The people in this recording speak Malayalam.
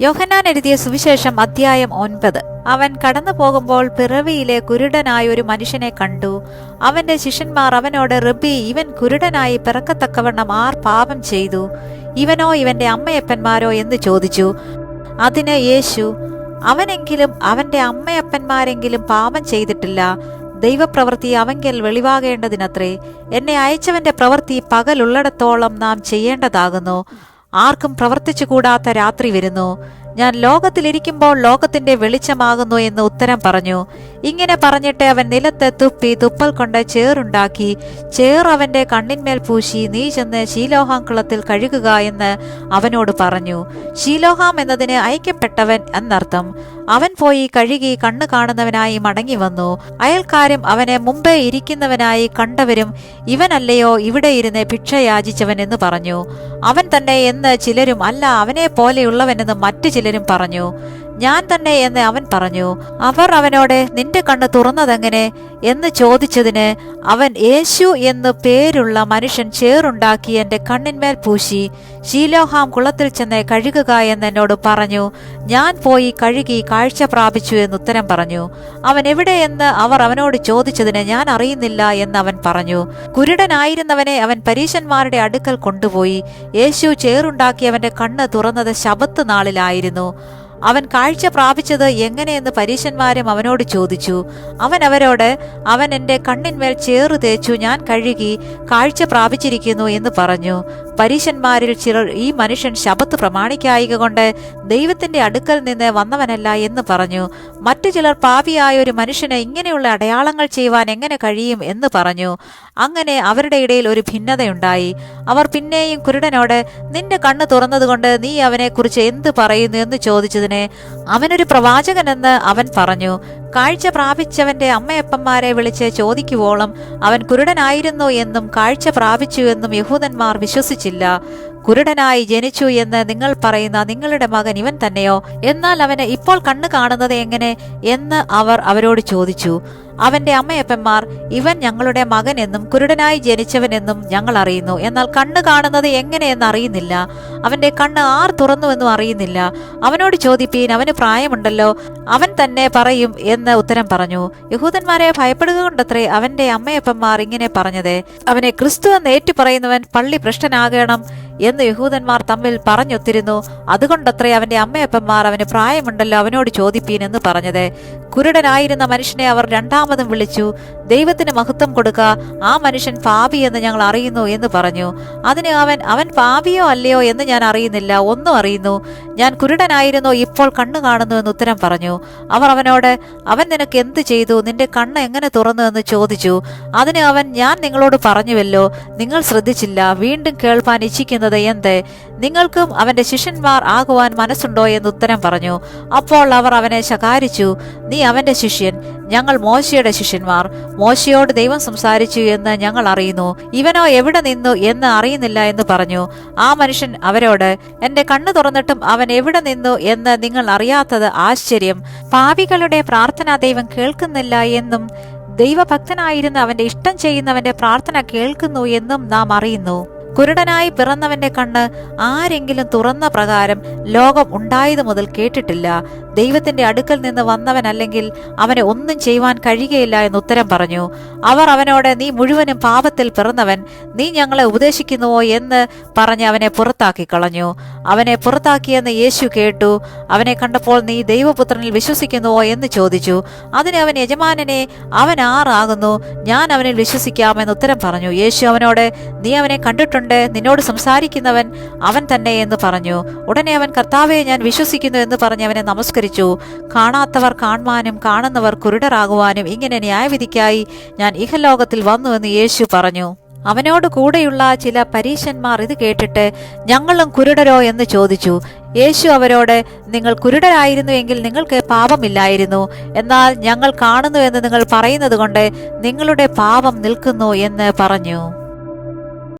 യോഹന്നാൻ എഴുതിയ സുവിശേഷം അധ്യായം ഒൻപത്. അവൻ കടന്നു പോകുമ്പോൾ പിറവിയിലെ കുരുടനായ ഒരു മനുഷ്യനെ കണ്ടു. അവന്റെ ശിഷ്യന്മാർ അവനോട് റബ്ബി ഇവൻ കുരുടനായി പിറക്കത്തക്കവണ്ണം ആർ പാപം ചെയ്തു? ഇവനോ ഇവന്റെ അമ്മയപ്പന്മാരോ? എന്ന് ചോദിച്ചു. അതിന് യേശു അവനെങ്കിലും അവന്റെ അമ്മയപ്പന്മാരെങ്കിലും പാപം ചെയ്തിട്ടില്ല. ദൈവപ്രവൃത്തി അവങ്കൽ വെളിവാകേണ്ടതിനത്രേ. എന്നെ അയച്ചവന്റെ പ്രവൃത്തി പകലുള്ളിടത്തോളം നാം ചെയ്യേണ്ടതാകുന്നു. ആർക്കും പ്രവർത്തിച്ചു കൂടാത്ത രാത്രി വരുന്നു. ഞാൻ ലോകത്തിലിരിക്കുമ്പോൾ ലോകത്തിന്റെ വെളിച്ചമാകുന്നു എന്ന് ഉത്തരം പറഞ്ഞു. ഇങ്ങനെ പറഞ്ഞിട്ട് അവൻ നിലത്ത് തുപ്പി തുപ്പൽ കൊണ്ട് ചേറുണ്ടാക്കി. ചേർ അവന്റെ കണ്ണിന്മേൽ പൂശി നീ ചെന്ന് ശീലോഹാം കുളത്തിൽ കഴുകുക എന്ന് അവനോട് പറഞ്ഞു. ശീലോഹാം എന്നതിന് ഐക്യപ്പെട്ടവൻ എന്നർത്ഥം. അവൻ പോയി കഴുകി കണ്ണു കാണുന്നവനായി മടങ്ങി വന്നു. അയൽക്കാരും അവനെ മുമ്പേ ഇരിക്കുന്നവനായി കണ്ടവരും ഇവനല്ലയോ ഇവിടെ ഇരുന്ന് ഭിക്ഷ യാചിച്ചവൻ എന്ന് പറഞ്ഞു. അവൻ തന്നെ എന്ന് ചിലരും അല്ല അവനെ പോലെയുള്ളവനെന്ന് മറ്റു ചിലരും പറഞ്ഞു ഞാൻ തന്നെ എന്ന് അവൻ പറഞ്ഞു അവർ അവനോട് നിന്റെ കണ്ണ് തുറന്നതെങ്ങനെ? എന്ന് ചോദിച്ചതിന് അവൻ യേശു എന്ന് പേരുള്ള മനുഷ്യൻ ചേറുണ്ടാക്കി എന്റെ കണ്ണിന്മേൽ പൂശി. ശീലോഹാം കുളത്തിൽ ചെന്ന് കഴുകുക എന്ന് എന്നോട് പറഞ്ഞു. ഞാൻ പോയി കഴുകി കാഴ്ച പ്രാപിച്ചു എന്ന് ഉത്തരം പറഞ്ഞു. അവൻ എവിടെയെന്ന് അവർ അവനോട് ചോദിച്ചതിന് ഞാൻ അറിയുന്നില്ല എന്ന് അവൻ പറഞ്ഞു. കുരുടനായിരുന്നവനെ അവൻ പരീശന്മാരുടെ അടുക്കൽ കൊണ്ടുപോയി. യേശു ചേറുണ്ടാക്കി അവന്റെ കണ്ണ് തുറന്നത് ശബത്ത് നാളിലായിരുന്നു. അവൻ കാഴ്ച പ്രാപിച്ചത് എങ്ങനെയെന്ന് പരീശന്മാരും അവനോട് ചോദിച്ചു. അവൻ അവരോട് അവൻ എന്റെ കണ്ണിന്മേൽ ചേറു തേച്ചു ഞാൻ കഴുകി കാഴ്ച പ്രാപിച്ചിരിക്കുന്നു എന്ന് പറഞ്ഞു. പരീശന്മാരിൽ ചിലർ ഈ മനുഷ്യൻ ശബത്ത് പ്രമാണിക്കായിക കൊണ്ട് ദൈവത്തിന്റെ അടുക്കൽ നിന്ന് വന്നവനല്ല എന്ന് പറഞ്ഞു. മറ്റു ചിലർ പാപിയായ ഒരു മനുഷ്യന് ഇങ്ങനെയുള്ള അടയാളങ്ങൾ ചെയ്യുവാൻ എങ്ങനെ കഴിയും എന്ന് പറഞ്ഞു. അങ്ങനെ അവരുടെ ഇടയിൽ ഒരു ഭിന്നതയുണ്ടായി. അവർ പിന്നെയും കുരുടനോട് നിന്റെ കണ്ണ് തുറന്നതുകൊണ്ട് നീ അവനെക്കുറിച്ച് എന്ത് പറയുന്നു? എന്ന് ചോദിച്ചതിന് അവനൊരു പ്രവാചകനെന്ന് അവൻ പറഞ്ഞു. കാഴ്ച പ്രാപിച്ചവന്റെ അമ്മയപ്പന്മാരെ വിളിച്ച് ചോദിക്കുവോളം അവൻ കുരുടനായിരുന്നു എന്നും കാഴ്ച പ്രാപിച്ചു എന്നും യഹൂദന്മാർ വിശ്വസിച്ചില്ല. കുരുടനായി ജനിച്ചു എന്ന് നിങ്ങൾ പറയുന്ന നിങ്ങളുടെ മകൻ ഇവൻ തന്നെയോ? എന്നാൽ അവന് ഇപ്പോൾ കണ്ണ് കാണുന്നത് എങ്ങനെ? എന്ന് അവർ അവരോട് ചോദിച്ചു. അവന്റെ അമ്മയപ്പന്മാർ ഇവൻ ഞങ്ങളുടെ മകൻ എന്നും കുരുടനായി ജനിച്ചവനെന്നും ഞങ്ങൾ അറിയുന്നു. എന്നാൽ കണ്ണ് കാണുന്നത് എങ്ങനെയെന്ന് അറിയുന്നില്ല. അവന്റെ കണ്ണ് ആർ തുറന്നുവെന്നും അറിയുന്നില്ല. അവനോട് ചോദിപ്പീൻ അവന് പ്രായമുണ്ടല്ലോ. അവൻ തന്നെ പറയും എന്ന് ഉത്തരം പറഞ്ഞു. യഹൂദന്മാരെ ഭയപ്പെടുക കൊണ്ടത്രേ അവന്റെ അമ്മയപ്പന്മാർ ഇങ്ങനെ പറഞ്ഞത്. അവനെ ക്രിസ്തു എന്ന് ഏറ്റുപറയുന്നവൻ പള്ളി ഭ്രഷ്ടനാകണം എന്ന് യഹൂദന്മാർ തമ്മിൽ പറഞ്ഞൊത്തിരുന്നു. അതുകൊണ്ടത്രേ അവന്റെ അമ്മയപ്പന്മാർ അവന് പ്രായമുണ്ടല്ലോ. അവനോട് ചോദിപ്പീൻ എന്ന് പറഞ്ഞത്. കുരുടനായിരുന്ന മനുഷ്യനെ അവർ രണ്ടാമതും വിളിച്ചു ദൈവത്തിന് മഹത്വം കൊടുക്ക ആ മനുഷ്യൻ പാപി എന്ന് ഞങ്ങൾ അറിയുന്നു എന്ന് പറഞ്ഞു. അതിന് അവൻ അവൻ പാപിയോ അല്ലയോ എന്ന് ഞാൻ അറിയുന്നില്ല ഒന്നും അറിയുന്നു. ഞാൻ കുരുടനായിരുന്നോ ഇപ്പോൾ കണ്ണു കാണുന്നു എന്ന് ഉത്തരം പറഞ്ഞു. അവർ അവനോട് അവൻ നിനക്ക് എന്ത് ചെയ്തു? നിന്റെ കണ്ണ് എങ്ങനെ തുറന്നു? എന്ന് ചോദിച്ചു. അതിന് അവൻ ഞാൻ നിങ്ങളോട് പറഞ്ഞുവല്ലോ നിങ്ങൾ ശ്രദ്ധിച്ചില്ല വീണ്ടും കേൾപ്പാൻ ഇച്ഛിക്കുന്നത് എന്ത്? നിങ്ങൾക്കും അവന്റെ ശിഷ്യന്മാർ ആകുവാൻ മനസ്സുണ്ടോ? എന്ന് ഉത്തരം പറഞ്ഞു. അപ്പോൾ അവർ അവനെ ശകാരിച്ചു. നീ അവന്റെ ശിഷ്യൻ ഞങ്ങൾ മോശയുടെ ശിഷ്യന്മാർ. മോശയോട് ദൈവം സംസാരിച്ചു എന്ന് ഞങ്ങൾ അറിയുന്നു. ഇവനോ എവിടെ നിന്നു എന്ന് അറിയുന്നില്ല എന്ന് പറഞ്ഞു. ആ മനുഷ്യൻ അവരോട് എന്റെ കണ്ണു തുറന്നിട്ടും അവൻ എവിടെ നിന്നു എന്ന് നിങ്ങൾ അറിയാത്തത് ആശ്ചര്യം. പാവികളുടെ പ്രാർത്ഥന ദൈവം കേൾക്കുന്നില്ല എന്നും ദൈവഭക്തനായിരുന്ന അവന്റെ ഇഷ്ടം ചെയ്യുന്നവന്റെ പ്രാർത്ഥന കേൾക്കുന്നു എന്നും നാം അറിയുന്നു. കുരുടനായി പിറന്നവന്റെ കണ്ണ് ആരെങ്കിലും തുറന്ന പ്രകാരം ലോകം ഉണ്ടായതു മുതൽ കേട്ടിട്ടില്ല. ദൈവത്തിന്റെ അടുക്കൽ നിന്ന് വന്നവനല്ലെങ്കിൽ അവനെ ഒന്നും ചെയ്യുവാൻ കഴിയുകയില്ല എന്ന് ഉത്തരം പറഞ്ഞു. അവർ അവനോട് നീ മുഴുവനും പാപത്തിൽ പിറന്നവൻ നീ ഞങ്ങളെ ഉപദേശിക്കുന്നുവോ? എന്ന് പറഞ്ഞ് അവനെ പുറത്താക്കി കളഞ്ഞു. അവനെ പുറത്താക്കിയെന്ന് യേശു കേട്ടു. അവനെ കണ്ടപ്പോൾ നീ ദൈവപുത്രനിൽ വിശ്വസിക്കുന്നുവോ? എന്ന് ചോദിച്ചു. അതിന് അവൻ യജമാനനെ അവൻ ആറാകുന്നു ഞാൻ അവനിൽ വിശ്വസിക്കാമെന്ന് ഉത്തരം പറഞ്ഞു. യേശു അവനോട് നീ അവനെ കണ്ടിട്ടുണ്ട്? നിന്നോട് സംസാരിക്കുന്നവൻ അവൻ തന്നെ എന്ന് പറഞ്ഞു. ഉടനെ അവൻ കർത്താവെ ഞാൻ വിശ്വസിക്കുന്നു എന്ന് പറഞ്ഞ് അവനെ നമസ്കരിച്ചു. കാണാത്തവർ കാണുവാനും കാണുന്നവർ കുരുടരാകുവാനും ഇങ്ങനെ ന്യായവിധിക്കായി ഞാൻ ഇഹലോകത്തിൽ വന്നു എന്ന് യേശു പറഞ്ഞു. അവനോട് കൂടെയുള്ള ചില പരീശന്മാർ ഇത് കേട്ടിട്ട് ഞങ്ങളും കുരുടരോ എന്ന് ചോദിച്ചു. യേശു അവരോട് നിങ്ങൾ കുരുടരായിരുന്നു എങ്കിൽ നിങ്ങൾക്ക് പാപമില്ലായിരുന്നു. എന്നാൽ ഞങ്ങൾ കാണുന്നു എന്ന് നിങ്ങൾ പറയുന്നത് കൊണ്ട് നിങ്ങളുടെ പാപം നിൽക്കുന്നു എന്ന് പറഞ്ഞു.